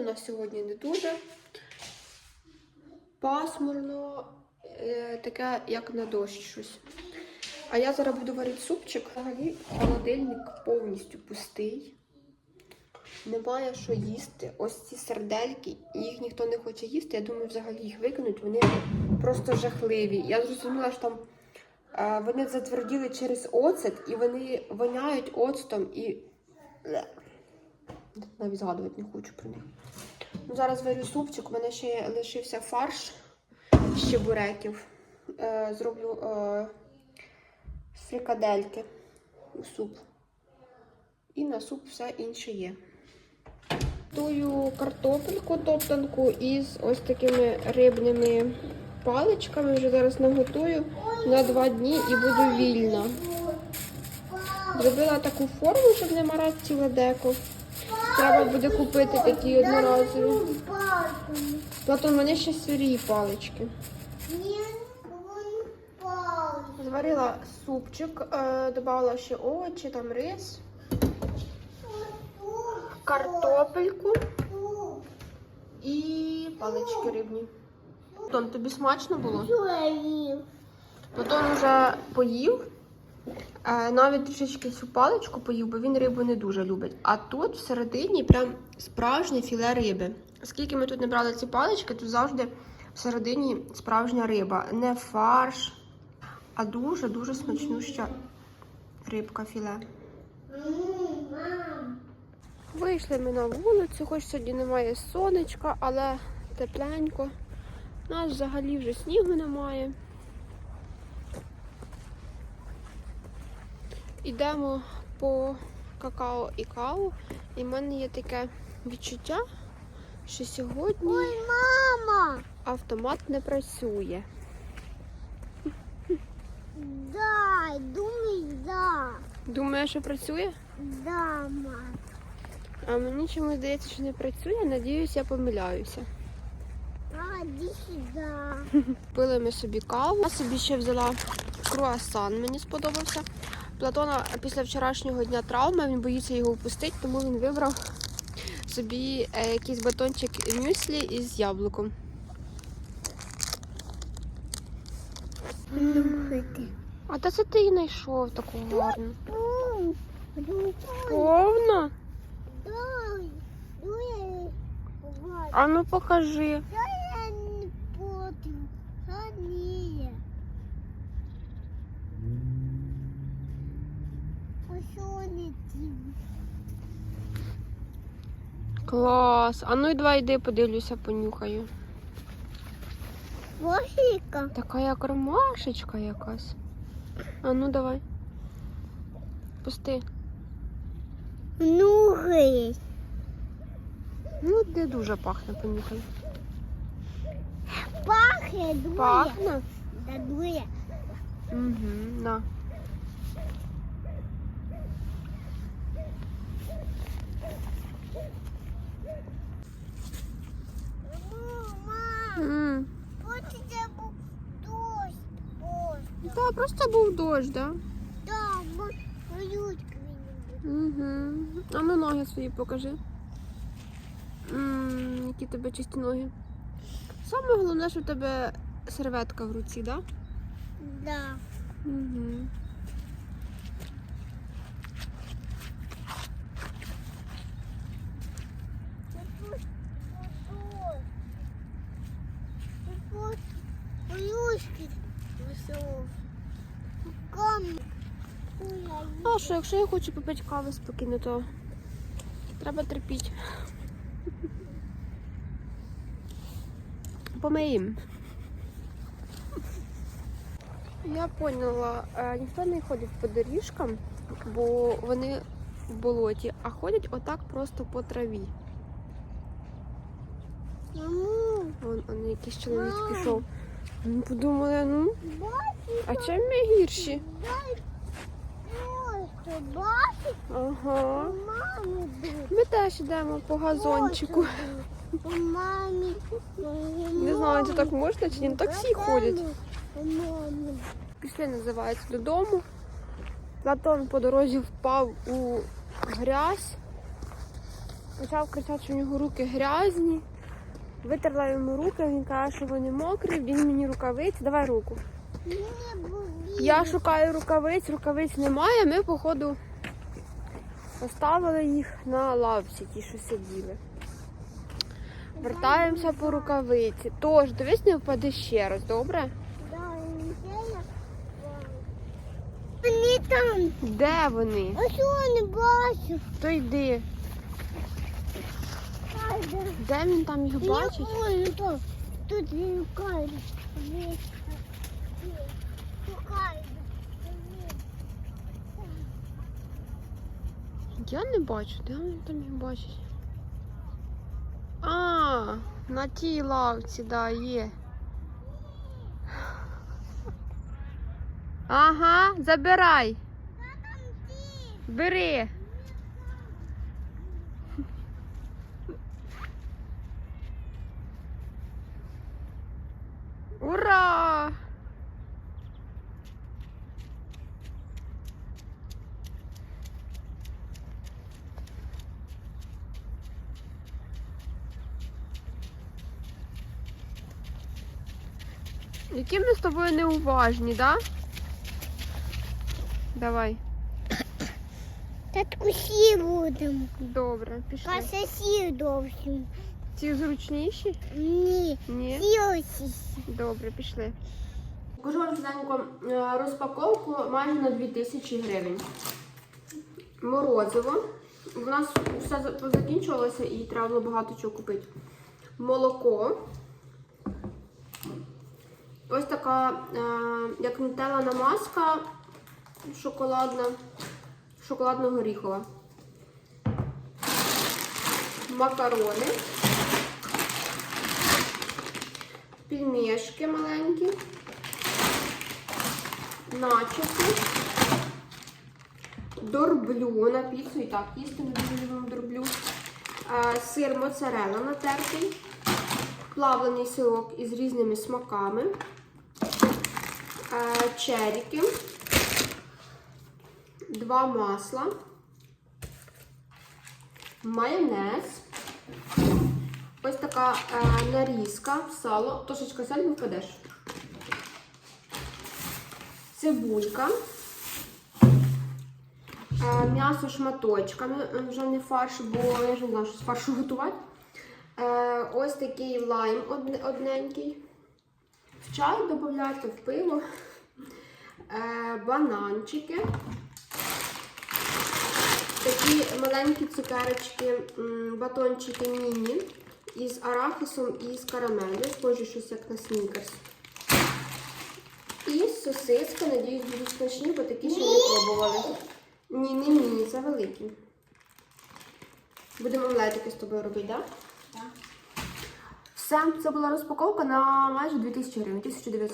нас сьогодні не дуже. Пасмурно, е, таке, як на дощ щось. А я зараз буду варити супчик. Взагалі холодильник повністю пустий. Немає що їсти. Ось ці сердельки, їх ніхто не хоче їсти. Я думаю, взагалі їх викинуть. Вони просто жахливі. Я зрозуміла, що там е, вони затверділи через оцет і вони воняють оцтом і. Навіть згадувати не хочу про них. Ну, зараз варю супчик. У мене ще лишився фарш з чебуреків. Е, зроблю е, фрикадельки у суп. І на суп все інше є. Готую картопельку топтанку із ось такими рибними паличками. Вже зараз наготую на два дні і буду вільна. Зробила таку форму, щоб не марати ціле деко. Треба буде купити такі одноразові. Платон, вони ще сирі палички. Зварила супчик, е, додала ще овочі, там рис, картопельку і палички рибні. Платон, тобі смачно було? Платон вже поїв. Е, Навіть трішечки цю паличку поїв, бо він рибу не дуже любить. А тут всередині прям справжнє філе риби. Скільки ми тут не брали ці палички, тут завжди всередині справжня риба. Не фарш, а дуже-дуже смачнюща рибка філе. Вийшли ми на вулицю, хоч сьогодні немає сонечка, але тепленько. У нас взагалі вже снігу немає. Ідемо по какао і каву, і в мене є таке відчуття, що сьогодні Ой, мама! автомат не працює. Да, думай, да. Думаєш, що працює? Да, мама. А мені чомусь здається, що не працює. Надіюсь, я помиляюся. А, иди. Пили ми собі каву. Я собі ще взяла круасан, мені сподобався. Платона після вчорашнього дня травми, він боїться його впустити, тому він вибрав собі е, якийсь батончик мюслі із яблуком. А де це ти її знайшов таку гарну? Повна? Вот. А ну покажи. Дай я не буду. Ходи. Посолите. Клас. А ну і давай йди, подивлюся, понюхаю. Вошика. Така як ромашечка якась. А ну давай. Пусти. Нугай. Ну, де дуже пахне, понюхай. Пахне, дує. Пахне? Да дує. Угу, на. Дождь. Та просто був дощ, да? Да, мы мені Угу. А ну ноги свої покажи. М, які тебе чисті ноги. Саме головне, що в тебе серветка в руці, да? Да. Угу. А що, якщо я хочу попити кави спокійно, то треба терпіти. Помиємо. Я поняла, е, ніхто не ходить по доріжкам, бо вони в болоті, а ходять отак просто по траві. Вон, он якийсь чоловік пішов. Подумали, ну, а чим ми гірші? Ага. Ми теж йдемо по газончику. Не знаю, чи так можна, чи ні. Ну, Так ходять. Пішли, називається, додому. Платон по дорозі впав у грязь. Почав кричати, що у нього руки грязні. Витерла йому руки, він каже, що вони мокрі, він мені рукавиць, давай руку. Я шукаю рукавиць, рукавиць немає. Ми, походу, поставили їх на лавці, ті, що сиділи. Вертаємося по рукавиці. Тож, дивись, не впади ще раз, добре? Вони там. Де вони? А що не бачу? То йди. Де він там їх бачить? Тут. Він кайда. Я не бачу, де він там їх бачить? А, на тій лавці, да, є. Ага, забирай. Бери. Які ми з тобою неуважні, да? Давай. Татку сі будемо. Добре, пішли. Касасі довшим. Ці зручніші? Ні. Ні. Сі ось. Добре, пішли. Покажу розданько розпаковку майже на 2000 гривень. Морозиво. У нас все закінчувалося і треба було багато чого купити. Молоко. Ось така, е, як нутелла намазка шоколадна, шоколадно-горіхова. Макарони. пельмешки маленькі, начоси, дорблю на піцу і так їсти, ми дуже любимо дорблю, Е, сир моцарелла натертий, плавлений сирок із різними смаками, черіки, два масла, майонез. Ось така е, нарізка, сало. Тошечка сядь, не впадеш. Цибулька. Е, м'ясо шматочками, вже не фарш, бо я ж не знаю, що з фаршу готувати. Е, ось такий лайм одненький. В чай додати, в пиво. Е, бананчики. Такі маленькі цукерочки, батончики міні із арахісом і з карамелью. Схожі щось як на снікерс. І сосиска, надіюсь, будуть смачні, бо такі ще не пробували. Ні, не міні, це великі. Будемо омлетики з тобою робити, так? Так. Все, це була розпаковка на майже 2000 гривень, 1900.